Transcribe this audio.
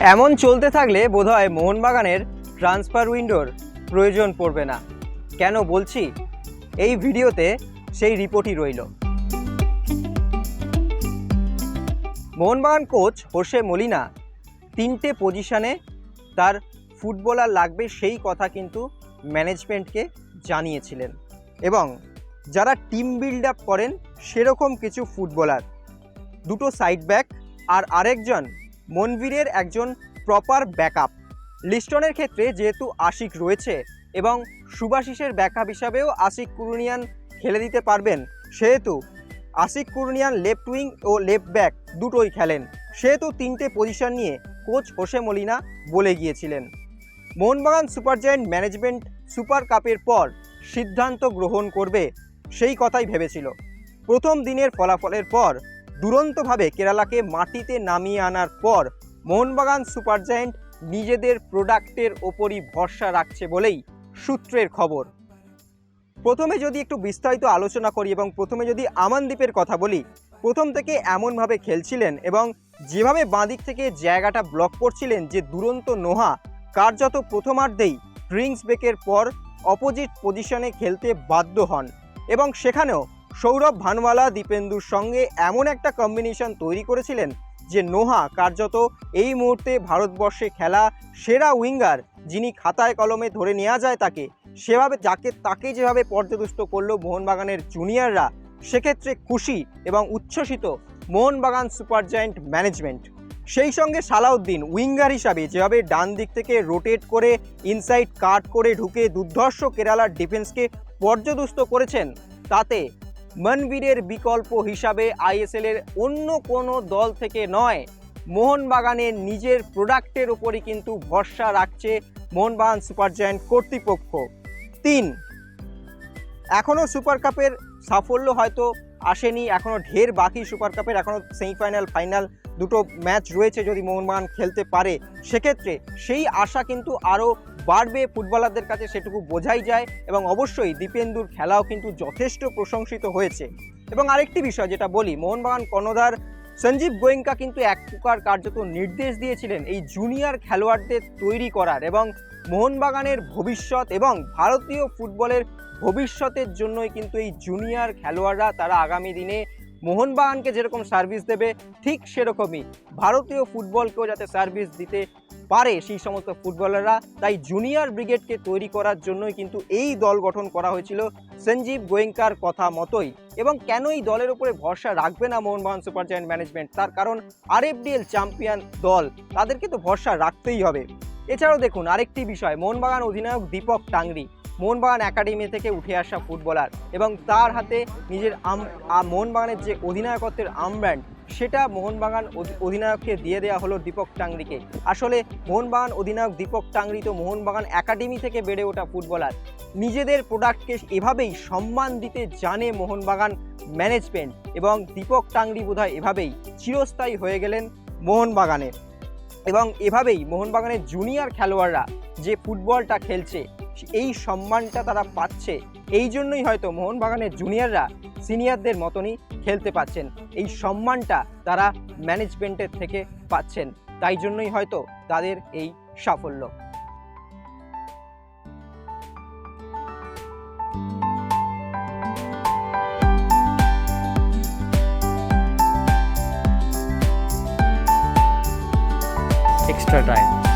এমন চলতে থাকলে বোধহয় মোহনবাগানের ট্রান্সফার উইন্ডোর প্রয়োজন পড়বে না। কেন বলছি? এই ভিডিওতে সেই রিপোর্টই রইল। মোহনবাগান কোচ হোসে মলিনা তিনটে পজিশনে তার ফুটবলার লাগবে সেই কথা কিন্তু ম্যানেজমেন্টকে জানিয়েছিলেন এবং যারা টিম বিল্ড আপ করেন সেরকম কিছু ফুটবলার। দুটো সাইড ব্যাক আর আরেকজন মনবীরের একজন প্রপার ব্যাকআপ লিস্টনের ক্ষেত্রে যেহেতু আশিক রয়েছে এবং সুভাশিসের ব্যাকআপ হিসাবেও আশিক কুরুনিয়ান খেলে দিতে পারবেন, সেহেতু আশিক কুরুনিয়ান লেফট উইং ও লেফট ব্যাক দুটোই খেলেন। সেহেতু তিনটে পজিশন নিয়ে কোচ হোসে মলিনা বলে গিয়েছিলেন। Mohun Bagan super giant management super কাপের পর সিদ্ধান্ত গ্রহণ করবে, সেই কথাই ভেবেছিল। প্রথম দিনের ফলাফলের পর দুরন্তভাবে কেরালাকে মাটিতে নামিয়ে আনার পর মোহনবাগান সুপার জায়েন্ট নিজেদের প্রোডাক্টের ওপরই ভরসা রাখছে বলেই সূত্রের খবর। প্রথমে যদি একটু বিস্তারিত আলোচনা করি এবং প্রথমে যদি আমানদীপের কথা বলি, প্রথম থেকে এমনভাবে খেলছিলেন এবং যেভাবে বাঁদিক থেকে জায়গাটা ব্লক করছিলেন যে দুরন্ত নোহা, কার্যত প্রথমার্ধেই ড্রিঙ্কস ব্রেকের পর অপোজিট পজিশনে খেলতে বাধ্য হন এবং সেখানেও সৌরভ ভানওয়ালা, দীপেন্দুর সঙ্গে এমন একটা কম্বিনেশন তৈরি করেছিলেন যে নোহা কার্যত এই মুহূর্তে ভারতবর্ষে খেলা সেরা উইঙ্গার, যিনি খাতায় কলমে ধরে নেওয়া যায় তাকে। সেভাবে যাকে তাকে যেভাবে পর্যদুষ্ট করল মোহনবাগানের জুনিয়ররা সেক্ষেত্রে খুশি এবং উচ্ছ্বসিত মোহনবাগান সুপার জায়েন্ট ম্যানেজমেন্ট সেই সঙ্গে সালাউদ্দিন, উইঙ্গার হিসাবে যেভাবে ডান দিক থেকে রোটেট করে ইনসাইড কাট করে ঢুকে দুর্ধর্ষ কেরালার ডিফেন্সকে পর্যদুস্ত করেছেন, তাতে মনবীরের বিকল্প হিসাবে আইএসএলের অন্য কোনো দল থেকে নয়। মোহনবাগানের নিজের প্রোডাক্টের ওপরই কিন্তু ভরসা রাখছে মোহনবাগান সুপার জায়েন্ট কর্তৃপক্ষ। তিন এখনও সুপার কাপের সাফল্য হয়তো আসেনি এখনও ঢের বাকি সুপার কাপের এখনও সেমিফাইনাল, ফাইনাল দুটো ম্যাচ রয়েছে যদি মোহনবাগান খেলতে পারে। সেক্ষেত্রে সেই আশা কিন্তু আরও বাড়বে ফুটবলারদের কাছে, সেটুকু বোঝাই যায় এবং অবশ্যই দীপেন্দুর খেলাও কিন্তু যথেষ্ট প্রশংসিত হয়েছে। এবং আরেকটি বিষয় যেটা বলি, মোহনবাগান কর্ণধার সঞ্জীব গোয়েঙ্কা কিন্তু এক প্রকার কার্যত নির্দেশ দিয়েছিলেন এই জুনিয়র খেলোয়াড়দের তৈরি করার এবং মোহনবাগানের ভবিষ্যৎ এবং ভারতীয় ফুটবলের ভবিষ্যতের জন্যই কিন্তু এই জুনিয়র খেলোয়াড়রা তারা আগামী দিনে মোহনবাগানকে যেরকম সার্ভিস দেবে, ঠিক সেরকমই ভারতীয় ফুটবলকেও যাতে সার্ভিস দিতে পারে সেই সমস্ত ফুটবলাররা। তাই জুনিয়র ব্রিগেডকে তৈরি করার জন্যই কিন্তু এই দল গঠন করা হয়েছিল সঞ্জীব গোয়েঙ্কার কথা মতোই। এবং কেন এই দলের উপরে ভরসা রাখবে না মোহনবাগান সুপার জায়ান্ট ম্যানেজমেন্ট? তার কারণ আরএফডিএল চ্যাম্পিয়ন দল, তাদেরকে তো ভরসা রাখতেই হবে। এছাড়াও দেখুন, আরেকটি বিষয়, মোহনবাগান অধিনায়ক দীপক টাংরি। মোহনবাগান একাডেমি থেকে উঠে আসা ফুটবলার এবং তার হাতে নিজের আম মোহনবাগানের যে অধিনায়কত্বের আমব্র্যান্ড, সেটা মোহনবাগান অধি- অধিনায়ককে দিয়ে দেওয়া হলো দীপক টাংরিকে। আসলে মোহনবাগান অধিনায়ক দীপক টাংরি তো মোহনবাগান একাডেমি থেকে বেড়ে ওঠা ফুটবলার। নিজেদের প্রোডাক্টকে এভাবেই সম্মান দিতে জানে মোহনবাগান ম্যানেজমেন্ট এবং দীপক টাংরি বোধহয় এভাবেই চিরস্থায়ী হয়ে গেলেন মোহনবাগানের। এবং এভাবেই মোহনবাগানের জুনিয়র খেলোয়াড়রা যে ফুটবলটা খেলছে এই সম্মানটা তারা পাচ্ছে। এই জন্যই হয়তো মোহনবাগানের জুনিয়ররা সিনিয়রদের মতনই খেলতে পাচ্ছেন এই সম্মানটা তারা ম্যানেজমেন্টের থেকে পাচ্ছেন। তাই জন্যই হয়তো তাদের এই সাফল্য। Extra time.